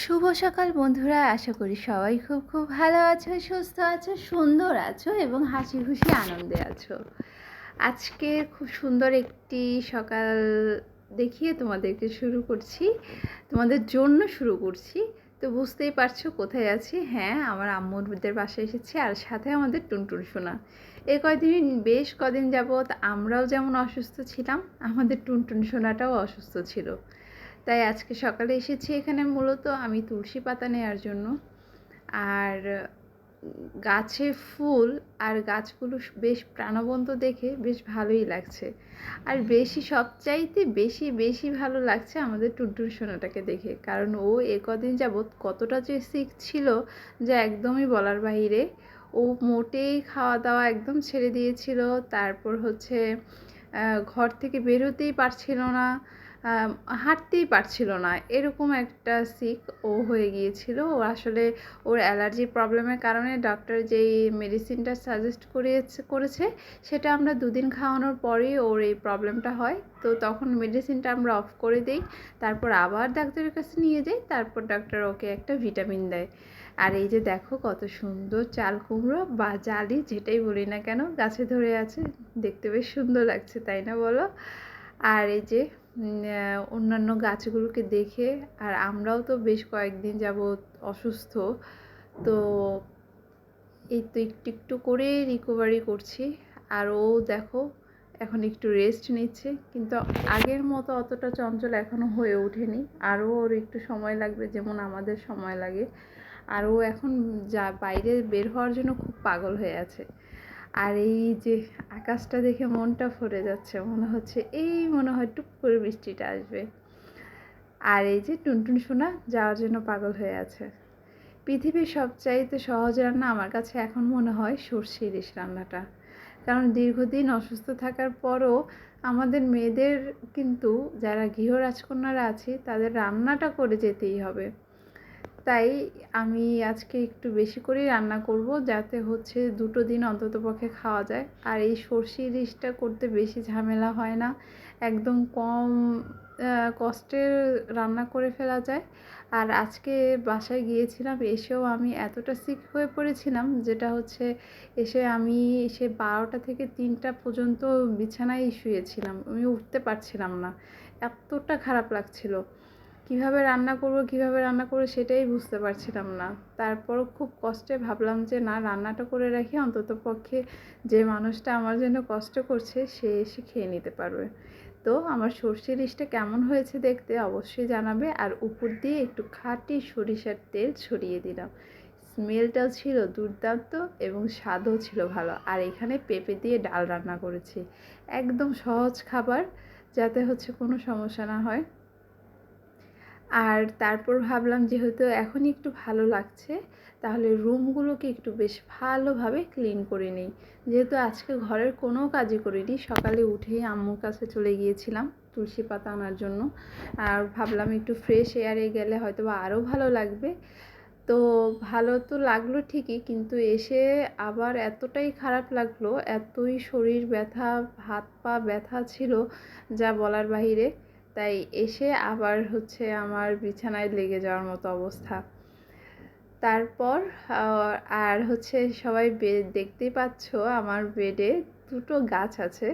শুভ সকাল বন্ধুরা, আশা করি সবাই খুব খুব ভালো আছো, সুস্থ আছো, সুন্দর আছো এবং হাসি খুশি আনন্দে আছো। আজকে খুব সুন্দর একটি সকাল দেখিয়ে তোমাদেরকে শুরু করছি, তোমাদের জন্য শুরু করছি। তো বুঝতেই পারছ কোথায় আছি? হ্যাঁ আমার আম্মুদের বাসায় এসেছি আর সাথে আমাদের টুনটুন সোনা। এই কয়দিন, বেশ কদিন যাবৎ আমরাও যেমন অসুস্থ ছিলাম, আমাদের টুনটুন সোনাটাও অসুস্থ ছিল। তাই আজকে সকালে এসেছি এখানে মূলত আমি তুলসী পাতা নেওয়ার জন্য। আর গাছে ফুল আর গাছগুলো বেশ প্রাণবন্ত দেখে বেশ ভালোই লাগছে। আর বেশি, সবচাইতে বেশি বেশি ভালো লাগছে আমাদের টুনটুন সোনাটাকে দেখে। কারণ ও এ কদিন যাবৎ কতটা যে সিক ছিল যা একদমই বলার বাহিরে। ও মোটেই খাওয়া দাওয়া একদম ছেড়ে দিয়েছিল। তারপর হচ্ছে ঘর থেকে বেরোতেই পারছিল না। হাঁটতেই পারছিল না। এরকম একটা সিক ও হয়ে গিয়েছিল। ও আসলে ওর অ্যালার্জি প্রবলেমের কারণে ডক্টর যেই মেডিসিনটা সাজেস্ট করিয়েছে করেছে সেটা আমরা দুদিন খাওয়ানোর পরেই ওর এই প্রবলেমটা হয়। তো তখন মেডিসিনটা আমরা অফ করে দিই, তারপর আবার ডাক্তারের কাছে নিয়ে যাই, তারপর ডাক্তার ওকে একটা ভিটামিন দেয়। আর এই যে দেখো কত সুন্দর চাল কুমড়ো বা জালি, যেটাই বলি না কেন, গাছে ধরে আছে, দেখতে বেশ সুন্দর লাগছে, তাই না বলো? আর এই যে অন্যান্য গাছগুলোকে দেখে, আর আমরাও তো বেশ কয়েকদিন যাব অসুস্থ, তো এই তো একটু একটু করে রিকভারি করছি। আর ও দেখো, এখন একটু রেস্ট নিচ্ছে, কিন্তু আগের মতো অতটা চঞ্চল এখনও হয়ে ওঠেনি। আরও ওর একটু সময় লাগবে, যেমন আমাদের সময় লাগে। আর ও এখন যা বাইরে বের হওয়ার জন্য খুব পাগল হয়ে আছে। আর এই যে আকাশটা দেখে মনটা ভরে যাচ্ছে, মনে হচ্ছে এই মনে হয় টুক করে বৃষ্টিটা আসবে। আর এই যে টুনটুন সোনা যাওয়ার জন্য পাগল হয়ে আছে। পৃথিবীর সবচাইতে সহজ রান্না আমার কাছে এখন মনে হয় সর্ষে ইলিশ রান্নাটা। কারণ দীর্ঘদিন অসুস্থ থাকার পরও আমাদের মেয়েদের কিন্তু, যারা গৃহ রাজকন্যারা আছে, তাদের রান্নাটা করে যেতেই হবে। তাই আমি আজকে একটু বেশি করেই রান্না করব যাতে হচ্ছে দুটো দিন অন্তত পক্ষে খাওয়া যায়। আর এই সর্ষে ইলিশটা করতে বেশি ঝামেলা হয় না। একদম কম কষ্টে রান্না করে ফেলা যায়। আর আজকে বাসায় গিয়েছিলাম, এসেও আমি এতটা সিক হয়ে পড়েছিলাম যেটা হচ্ছে এসে আমি এসে বারোটা থেকে তিনটা পর্যন্ত বিছানায় শুয়েছিলাম। আমি উঠতে পারছিলাম না। এতটা খারাপ লাগছিল। কীভাবে রান্না করব, কীভাবে রান্না করব সেটাই বুঝতে পারছিলাম না। তারপরও খুব কষ্টে ভাবলাম যে, না, রান্নাটা করে রাখি, অন্তত পক্ষে যে মানুষটা আমার জন্য কষ্ট করছে, সে এসে খেয়ে নিতে পারবে। তো আমার সর্ষে ইলিশটা কেমন হয়েছে দেখতে অবশ্যই জানাবে। আর উপর দিয়ে একটু খাঁটি সরিষার তেল ছড়িয়ে দিলাম। স্মেলটাও ছিল দুর্দান্ত এবং স্বাদও ছিল ভালো। আর এখানে পেঁপে দিয়ে ডাল রান্না করেছি। একদম সহজ খাবার, যাতে হচ্ছে কোনো সমস্যা না হয়। আর তারপর ভাবলাম যেহেতু এখনই একটু ভালো লাগছে, তাহলে রুমগুলোকে একটু বেশ ভালোভাবে ক্লিন করে নিই। যেহেতু আজকে ঘরের কোনো কাজই করিনি, সকালে উঠেই আম্মুর কাছে চলে গিয়েছিলাম তুলসী পাতা আনার জন্য। আর ভাবলাম একটু ফ্রেশ এয়ারে গেলে হয়তো বা আরও ভালো লাগবে। তো ভালো তো লাগল ঠিকই, কিন্তু এসে আবার এতটাই খারাপ লাগল, এতই শরীর ব্যথা, হাত পা ব্যথা ছিল যা বলার বাহিরে। তাই এসে আবার হচ্ছে আমার বিছানায় লেগে যাওয়ার মতো অবস্থা। তারপর আর হচ্ছে সবাই দেখতেই পাচ্ছ আমার বেডে দুটো গাছ আছে।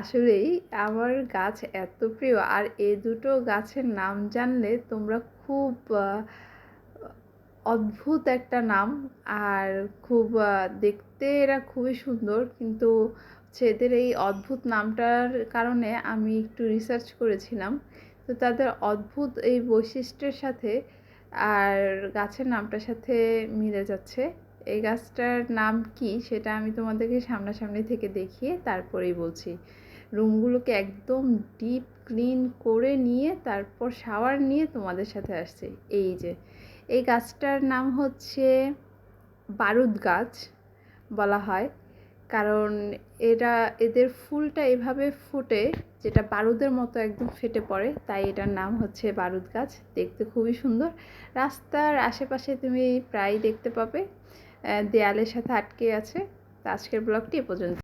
আসলেই আমার গাছ এত প্রিয়, আর এই দুটো গাছের নাম জানলে তোমরা খুব অদ্ভুত একটা নাম। আর খুব দেখতে এরা খুবই সুন্দর, কিন্তু হচ্ছে এদের এই অদ্ভুত নামটার কারণে আমি একটু রিসার্চ করেছিলাম। তো তাদের অদ্ভুত এই বৈশিষ্ট্যের সাথে আর গাছের নামটার সাথে মিলে যাচ্ছে। এই গাছটার নাম কি সেটা আমি তোমাদেরকে সামনাসামনি থেকে দেখিয়ে তারপরেই বলছি। রুমগুলোকে একদম ডিপ ক্লিন করে নিয়ে তারপর শাওয়ার নিয়ে তোমাদের সাথে আসছে। এই যে, এই গাছটার নাম হচ্ছে বারুদ গাছ বলা হয়। কারণ এরা এদের ফুলটা এভাবে ফোটে যেটা বারুদের মতো একদম ফেটে পড়ে, তাই এটার নাম হচ্ছে বারুদ গাছ। দেখতে খুবই সুন্দর। রাস্তার আশেপাশে তুমি প্রায় দেখতে পাবে দেয়ালের সাথে আটকে আছে। তো আজকের ব্লগটি এ পর্যন্ত।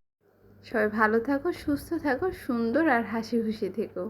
সবাই ভালো থাকো, সুস্থ থাকো, সুন্দর আর হাসি খুশি থেকো।